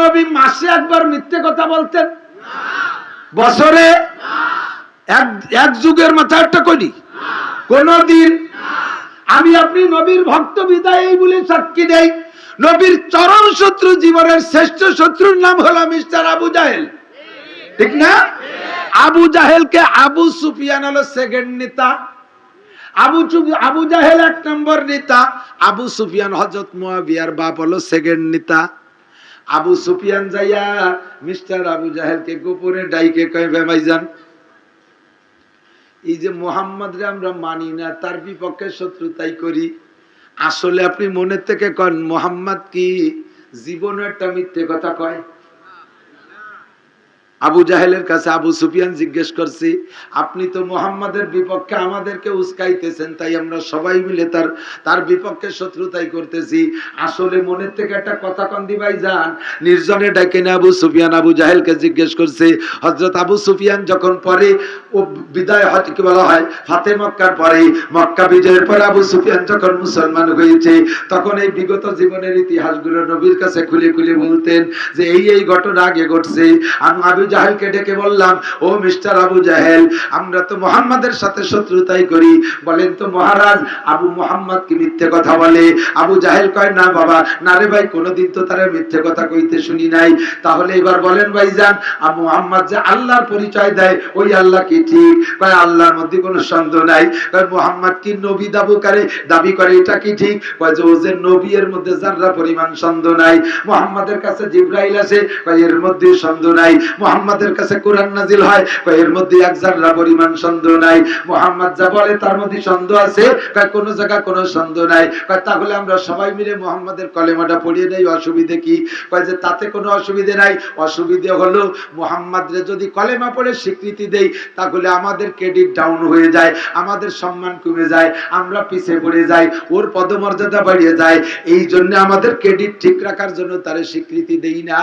নবী মাসে একবার মিথ্যে কথা বলতেন। বছরে এক যুগের মাথা একটা করি কোনদিন আমি আপনি নবীর ভক্ত বিদায় এই বলে সাক্ষী দেই। নবীর চরম শত্রু, জীবনের শ্রেষ্ঠ শত্রুর নাম হলো মিস্টার আবু জাহেল। ঠিক না? আবু জাহেলকে আবু সুফিয়ান হলো সেকেন্ড নেতা। আবু আবু জাহেল এক নম্বর নেতা। আবু সুফিয়ান হজরত মুয়াবিয়ার বাপ হলো সেকেন্ড নেতা। আবু সুফিয়ান যাইয়া মিস্টার আবু জাহেলকে গোপনে ডাইকে কয় যান এই যে মোহাম্মদ রে আমরা মানি না, তার বিপক্ষে শত্রুতাই করি। আসলে আপনি মনের থেকে কন, মোহাম্মদ কি জীবনে একটা মিথ্যে কথা কয়? আবু জাহেলের কাছে আবু সুফিয়ান জিজ্ঞেস করছি, আপনি তো মোহাম্মদের বিপক্ষে আমাদেরকে উস্কাইতেছেন, তাই আমরা সবাই মিলে তার তার বিপক্ষে শত্রুতাই করতেছি। আসলে মনের থেকে একটা কথা কন্দি ভাই যান নির্জনে ডাকে না আবু সুফিয়ান, আবু জাহেলকে জিজ্ঞেস করছে হজরত আবু সুফিয়ান যখন পরে ও বিদায় হয়, কি বলা হয়, ফাতে মক্কার পরে, মক্কা বিজয়ের পরে আবু সুফিয়ান যখন মুসলমান হয়েছে, তখন এই বিগত জীবনের ইতিহাসগুলো নবীর কাছে খুলে খুলে বলতেন যে, এই এই ঘটনা আগে ঘটছে। আমি জাহেলকে ডেকে বললাম, ও মিস্টার আবু জাহেল, আমরা তো মোহাম্মদের সাথে শত্রুতাই করি। বলেন তো মহারাজ, আবু মোহাম্মদ কি মিথ্যে কথা বলে? আবু জাহেল কয়, না বাবা, না রে ভাই, কোনোদিন তো তারা মিথ্যে কথা কইতে শুনি নাই। তাহলে এবার বলেন ভাইজান, আবু মোহাম্মদ যে আল্লাহর পরিচয় দেয়, ওই আল্লাহ কি ঠিক? কয়, আল্লাহর মধ্যে কোনো সন্দেহ নাই। কয়, মোহাম্মদ কি নবী দাবু করে? দাবি করে, এটা কি ঠিক? কয়, যে ও যে নবী এর মধ্যে যারা পরিমাণ সন্দেহ নাই। মোহাম্মদের কাছে জিব্রাইল আছে, কয়, এর মধ্যে সন্দেহ নাই। মোহাম্মদের কাছে কোরআন নাজিল হয় এর মধ্যে এক জাররা পরিমাণ সন্দেহ নাই। মোহাম্মদ যা বলে তার মধ্যে সন্দেহ আছে কোনো জায়গা কোনো সন্দেহ নাই। তাহলে আমরা সবাই মিলে মোহাম্মদের কলেমাটা পড়িয়ে নেই, অসুবিধে কি? যে তাতে কোনো অসুবিধে নাই। অসুবিধে হলো মোহাম্মদরে যদি কলেমা পড়ে স্বীকৃতি দেই, তাহলে আমাদের ক্রেডিট ডাউন হয়ে যায়, আমাদের সম্মান কমে যায়, আমরা পিছিয়ে পড়ে যাই, ওর পদমর্যাদা বাড়িয়ে যায়। এই জন্য আমাদের ক্রেডিট ঠিক রাখার জন্য তার স্বীকৃতি দেই না।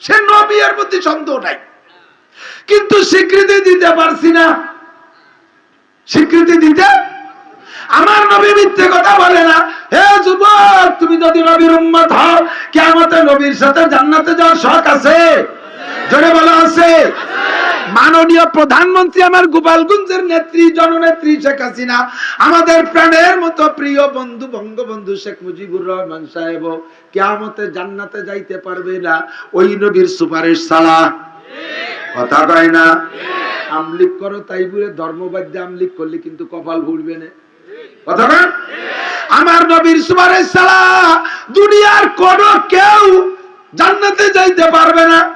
সে নবী এর মধ্যে সন্দেহ নাই। কিন্তু স্বীকৃতি দিতে পারছি না। স্বীকৃতি দিতে আমার নবী মিথ্যে কথা বলে না। হে যুবক, তুমি যদি নবীর উম্মত হও, কিয়ামতে নবীর সাথে জান্নাতে যাওয়ার শখ আছে? জোরে বলা, আছে? মাননীয় প্রধানমন্ত্রী আমার গোপালগঞ্জের নেত্রী, জননেত্রী শেখ হাসিনা, আমাদের প্রাণের মতো প্রিয় বন্ধু, বঙ্গবন্ধু শেখ মুজিবুর রহমান সাহেব কিয়ামতে জান্নাতে যাইতে পারবে না। ওই নবীর সুপারিশ ছাড়া। কথা কয় না? আমলিক করো তাই বলে ধর্মবাদ্যে আমলিক করলে কিন্তু কপাল ভুলবে না। কথা কয়? আমার নবীর সুপারিশ ছাড়া দুনিয়ার কোন কেউ জান্নাতে যাইতে পারবে না।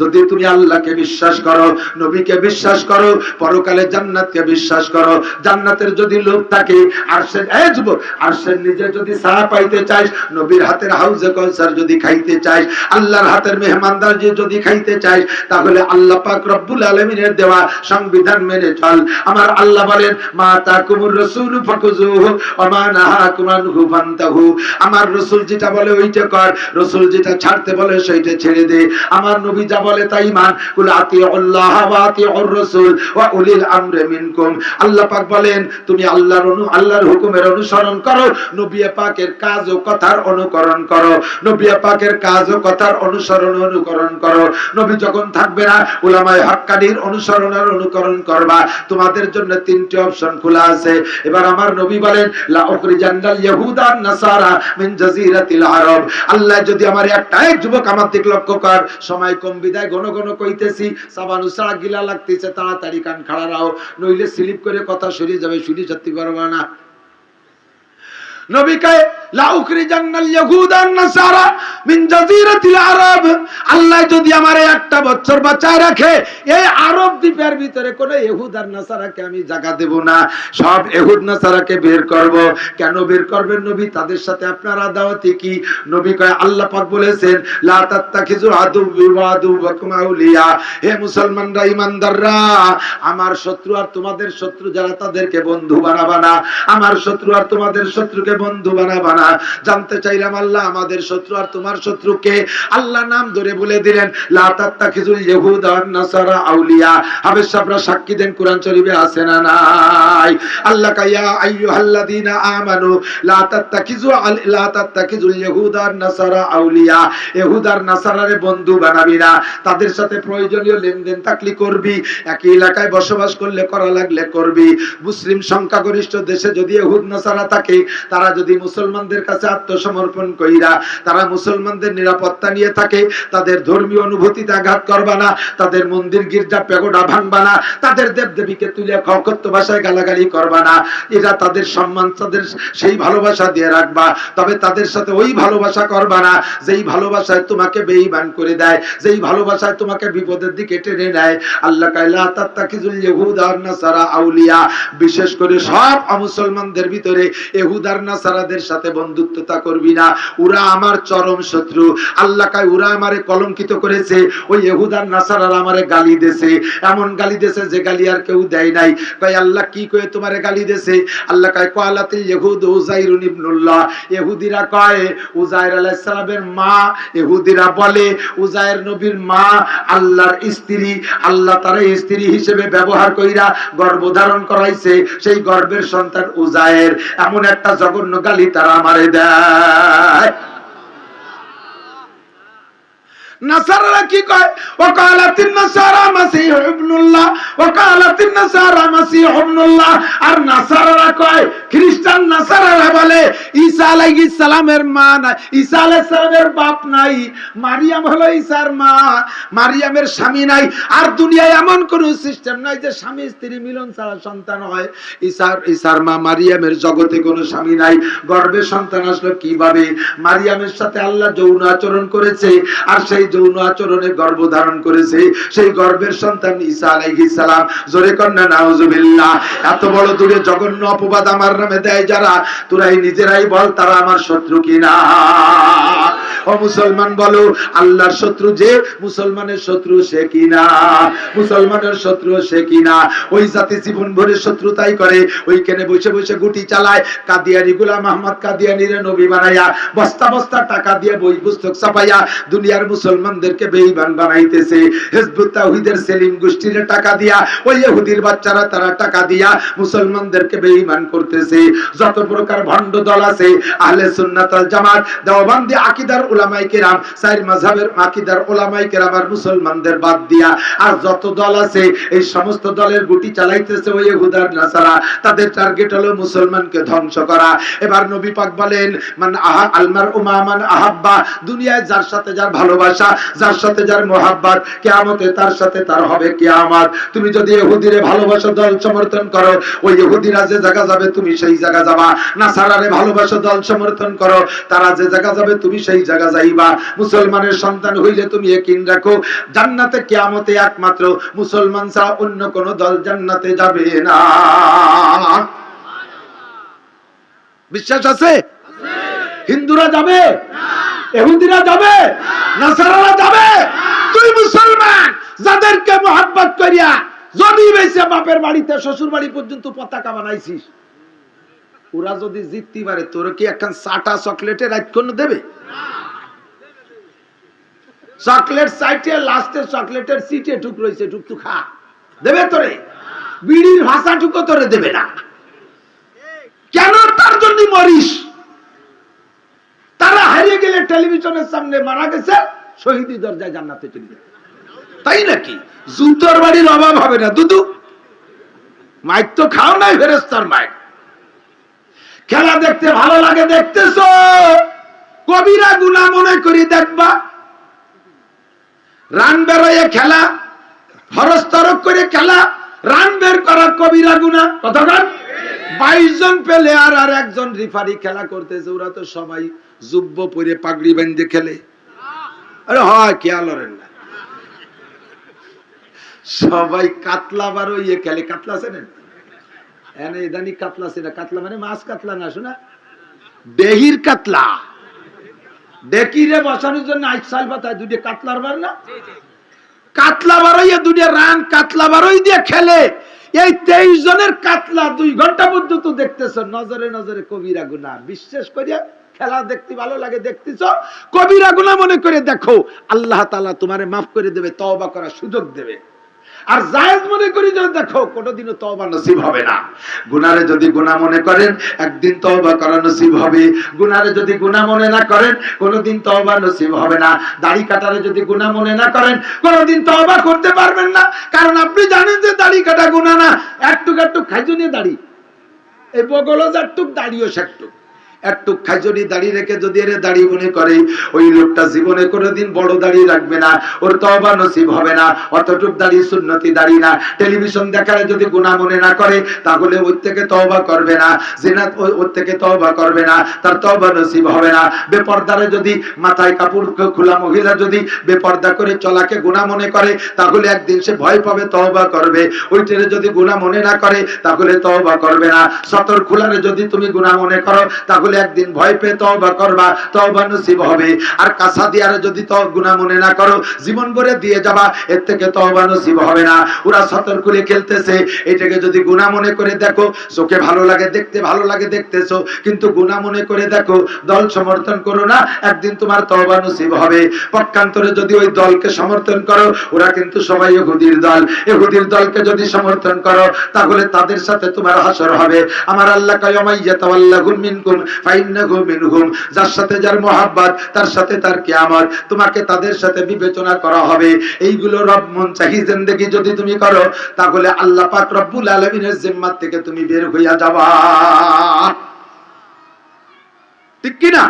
যদি তুমি আল্লাহকে বিশ্বাস করো, নবীকে বিশ্বাস করো, পরকালে জান্নাতকে বিশ্বাস করো, জান্নাতের যদি লোক থাকে, আর সে আর সে নিজে যদি সাহা পাইতে চাইস নবীর হাতের হাউজে কনসার যদি খাইতে চাইস আল্লাহর হাতের মেহমানদার যদি খাইতে চাইস তাহলে আল্লাহ পাক রব্বুল আলামিনের দেওয়া সংবিধান মেনে চল আমার আল্লাহ বলেন, মা রাসূল নাহাকুম আনহু ফান্তাহু। আমার রাসূল যেটা বলে ওইটা কর। রাসূল যেটা ছাড়তে বলে সেইটা ছেড়ে দে। আমার নবী যা বলে তাই মান কুল ওয়া রাসূল ওয়া উলিল আমরি মিনকুম। আল্লাহ পাক বলেন, তুমি আল্লাহর অনু, আল্লাহর হুকুমের অনুসরণ করো। নবী পাকের কাজ ও কথার অনুকরণ করো। নবী পাকের কাজ ও কথার অনুসরণ অনুকরণ করো। নবী যখন থাকবে না, উলামায়ে হক্কানির অনুসরণ আর অনুকরণ করবা। তোমাদের জন্য তিনটি অপশন খোলা আছে। এবার আমার নবী বলেন, লা নাসারা মিন জাজিরাতিল আরব। আল্লাহ যদি আমার একটা যুবক আমার দিক লক্ষ্য কর, সময় কম বিদায়, ঘন ঘন কইতেছি, সাবানু সারা গিলা লাগতেছে, তাড়াতাড়ি কান খাড়া রাও, নইলে স্লিপ করে কথা সরিয়ে যাবে, শুনি সত্যি না। নবী কয় আমারে শত্রু আর তোমাদের শত্রু যারা তাদেরকে বন্ধু বানাবা না, আমার শত্রু আর তোমাদের শত্রুকে বন্ধু বানাবা না। জানতে চাইলাম, আল্লাহ আমাদের শত্রু আর তোমার শত্রুকে আল্লাহ নাম ধরে বলে দিলেন সাক্ষী দেন, কোরআন শরীফে আছে না নাই? আল্লাহ কাইয়া আমানু, লা তাত্তাখিজু আল- লা তাত্তাখিজুল ইয়াহুদা ওয়ান নাসারা আউলিয়া। নাসারারে বন্ধু বানাবি না। তাদের সাথে প্রয়োজনীয় লেনদেন থাকলে করবি, একই এলাকায় বসবাস করলে, করা লাগলে করবি। মুসলিম সংখ্যাগরিষ্ঠ দেশে যদি ইহুদ নাসারা থাকে, তারা যদি মুসলমানদের কাছে আত্মসমর্পণ কইরা তারা মুসলমানদের নিরাপত্তা নিয়ে থাকে, তাদের ধর্মীয় অনুভূতিতে আঘাত করবা না, তাদের মন্দির গির্জা পেগোডা ভাঙবা না, তাদের দেবদেবীকে তুলে খকত্ব ভাষায় গালাগালি করবা না। এরা তাদের সম্মান, তাদের সেই ভালোবাসা দিয়ে রাখবা। তবে তাদের সাথে ওই ভালোবাসা করবা না, যেই ভালোবাসায় তোমাকে বেঈমান করে দেয়, যেই ভালোবাসায় তোমাকে বিপদের দিকে টেনে নেয়। আল্লাহ কাইলা তাত্তাকিজুল ইহুদা ওয়ান নাসারা আউলিয়া। বিশেষ করে সব অমুসলমানদের ভিতরে ইহুদার নাসারাদের সাথে বন্ধুত্বতা করবি না। ওরা আমার চরম শত্রু। আল্লাহ কাই ওরা আমারে কলঙ্কিত করেছে। ওই ইহুদার নাসারারা আমারে গালি দেছে। এমন গালি দেছে যে গালি আর কেউ দেয় নাই। কয়, আল্লাহ কি কয়ে তোমারে গালি দেছে? আল্লাহ কয় কয়ালাতিল ইহুদ উজাইরুন ইবনুল্লাহ। ইহুদিরা কয়, উজাইর আলাইহিস সালামের মা। ইহুদিরা বলে, উজাইর নবীর মা আল্লাহর স্ত্রী। আল্লাহ তার স্ত্রী হিসেবে ব্যবহার কইরা গর্ভধারণ করাইছে। সেই গর্ভের সন্তান উজায়ের এমন একটা জঘন্য গালি তারা আমারে দেয় নাসারারা কি কয়? ওয়াকালাতিন নাসারা মাসীহ ইবনুল্লাহ ওয়াকালাতিন নাসারা মাসীহ ইবনুল্লাহ। আর নাসারারা কয়? খ্রিস্টান নাসারারা বলে, ঈসা আলাইহিস সালামের মা নাই, ঈসা আলাইহিস সালামের বাপ নাই, মারিয়াম হলো ঈসার মা, মারিয়ামের স্বামী নাই। আর দুনিয়ায় এমন কোন সিস্টেম নাই যে স্বামী, স্ত্রী মিলন ছাড়া সন্তান হয়। ঈসার ঈসার মা মারিয়ামের জগতে কোনো স্বামী নাই। গর্ভে সন্তান আসলো কীভাবে? মারিয়ামের সাথে আল্লাহ যৌন আচরণ করেছে, আর সেই যৌন আচরণে গর্ভ ধারণ করেছে। সেই গর্বের সন্তান ঈসা আলাইহিস সালাম। জোরে কন্যা, নাউজুবিল্লাহ। এত বড় দূরে জঘন্য অপবাদ আমার নামে দেয় যারা। তোরাই নিজেরাই বল, তারা আমার শত্রু কিনা? ও মুসলমান বলো, আল্লাহর শত্রু যে? মুসলমানের শত্রু সে কিনা? মুসলমানের শত্রু সে কিনা? ওই জাতি জীবন ভরে শত্রুতাই করে। ওইখানে বসে বসে গুটি চালায়, কাদিয়ানি গুলাম আহমদ কাদিয়ানিরে নবী বানাইয়া বস্তা বস্তা টাকা দিয়ে বই পুস্তক ছাপাইয়া দুনিয়ার মুসলমানদেরকে বেঈমান বানাইতেছে। হিজবুত তাওহীদের সেলিম গোষ্ঠীর টাকা দিয়া, ওই ইহুদির বাচ্চারা তারা টাকা দিয়া মুসলমানদেরকে বেঈমান করতেছে। যত প্রকার ভণ্ড দল আছে, আহলে সুন্নাত ওয়াল জামাত, দেওবন্দি আকীদার উলামায়ে কেরাম সাইর মাযহাবের আকীদার উলামায়ে কেরাম আর মুসলমানদের বাদ দিয়া। আর যত দল আছে, এই সমস্ত দলের গুটি চালাইতেছে ওই ইহুদার নাসারা। তাদের টার্গেট হলো মুসলমানকে ধ্বংস করা। এবার নবী পাক বলেন, মান আহা আলমার উমা মান আহাব্বা। দুনিয়ায় যার সাথে যার ভালোবাসা, যার সাথে যার মোহাব্বত, কিয়ামতে তার সাথে তার হবে কিয়ামত। তুমি যদি ইহুদিরে ভালোবাসা, দল সমর্থন করো, ওই ইহুদিরা যে জায়গা যাবে, তুমি সেই জায়গা যাবা। নাসারারে ভালোবাসা, দল সমর্থন করো, তারা যে জায়গা যাবে, তুমি সেই জায়গা যাইবা। মুসলমানের সন্তান হইলে তুমি একিন রাখো। জান্নাতে কিয়ামতে একমাত্র মুসলমান ছাড়া অন্য কোন দল জান্নাতে যাবে না। বিশ্বাস আছে? হিন্দুরা যাবে? এহুদিরা যাবে? নাসারারা যাবে? তুই মুসলমান, যাদেরকে মোহাব্বত করিয়া জমি বেছে বাপের বাড়িতে, শ্বশুর বাড়ি পর্যন্ত পতাকা বানাইছিস, ওরা যদি জিততে পারে, তোর কি একখান সাটা চকলেটের রাত কোন দেবে? চকলেট সাইটে লাস্টে চকলেটের সিটে টুক রয়েছে টুক টুক খা। দেবে তোরে? বিড়ির ভাষা টুকো তোরে দেবে না। কেন তার জন্য মরিস? তারা হারিয়ে গেলে টেলিভিশনের সামনে মারা গেছে, শহীদি দরজায় জান্নাতে চলে যাবে তাই নাকি? জুতোর বাড়ির অভাব হবে না, দুদু। মাইক তো খাও নাই ফেরেস্তার মাইক। খেলা দেখতে ভালো লাগে, দেখতেছ? কবিরা গুনা মনে করি, দেখবা। রান বেরোয় খেলা ফরস তরক করে খেলা, রান বের করা কবিরা গুনা কথা বাইশ জন পেলে আর আর একজন রিফারি খেলা করতেছে, ওরা তো সবাই জুব্ব পরে পাগড়ি বেঁধে খেলে। আরে হয়, খেয়াল করেন না। সবাই কাতলা বারো ইয়ে খেলে, কাতলা চেনেন এনে ইদানি কাতলা চেনা কাতলা মানে মাছ কাতলা না, শোনা? দেহির কাতলা। ডেকিরে বসানোর জন্য আইসাল পাতায় দুটো কাতলার বার না? কাতলা বারোই দুটো রান কাতলা বারোই দিয়ে খেলে। এই তেইশ জনের কাতলা দুই ঘণ্টা পর্যন্ত দেখতেছ নজরে নজরে কবিরা গুনা বিশ্বাস করিয়া খেলা দেখতে ভালো লাগে দেখতেছ? কবিরা গুনা মনে করে দেখো আল্লাহ তালা তোমারে মাফ করে দেবে তওবা করার সুযোগ দেবে। আর জায়েজ মনে করি যদি দেখো, কোনোদিনও তওবা নসিব হবে না। গুনারে যদি গুনাহ মনে করেন, একদিন তওবা করা নসিব হবে। গুনারে যদি গুনাহ মনে না করেন, কোনোদিন তওবা নসিব হবে না। দাড়ি কাটারে যদি গুনাহ মনে না করেন, কোনোদিন তওবা করতে পারবেন না। কারণ আপনি জানেন যে দাড়ি কাটা গুনাহ না। একটুক একটুক খাইজুনি দাড়ি। এই বগলও যারটুক দাড়িও সেটুক একটু খাইজনি দাড়ি রেখে যদি এর দাড়ি মনে করে, ওই লোকটা জীবনে কোনোদিন বড় দাড়ি রাখবে না, ওর তবা নসিব হবে না, অতটুক দাড়ি সুন্নতি দাড়ি না। টেলিভিশন দেখালে যদি গুনাহ মনে না করে, তাহলে ওই থেকে তওবা করবে না, জিনা ওই ওর থেকে তওবা করবে না, তার তওবা নসিব হবে না। বেপর্দারে যদি মাথায় কাপড় খোলা মহিলা যদি বেপর্দা করে চলাকে গুনাহ মনে করে, তাহলে একদিন সে ভয় পাবে, তওবা করবে। ওইটারে যদি গুনাহ মনে না করে, তাহলে তওবা করবে না। সতর খোলারে যদি তুমি গুনাহ মনে করো, তাহলে একদিন ভয় পেয়ে তওবা করবা, তওবা নসিব হবে। আর কাঁসা দিয়ারে যদি তো গুনাহ মনে না করো, জীবন ভরে দিয়ে যাবা, এর থেকে তওবা নসিব হবে না। ওরা সতর খুলে খেলতেছে, এটাকে যদি গুনাহ মনে করে দেখো, চোখে ভালো লাগে, দেখতে ভালো লাগে দেখতেছো, কিন্তু গুনাহ মনে করে দেখো, দল সমর্থন করো না, একদিন তোমার তওবা নসিব হবে। পক্ষান্তরে যদি ওই দলকে সমর্থন করো, ওরা কিন্তু সবাই ইহুদির দল। ইহুদির দলকে যদি সমর্থন করো, তাহলে তাদের সাথে তোমার হাসর হবে। আমার আল্লাহ কায়ামাইয়া তাওয়াল্লাহুম মিনকুম যার সাথে যার মোহাব্বত, তার সাথে তার কিয়ামত। তোমাকে তাদের সাথে বিবেচনা করা হবে। এইগুলো রব মন চাহি জিন্দেগি যদি তুমি করো, তাহলে আল্লাহ পাক রব্বুল আলামিনের জিম্মাত থেকে তুমি বের হইয়া যাবা। ঠিক কি না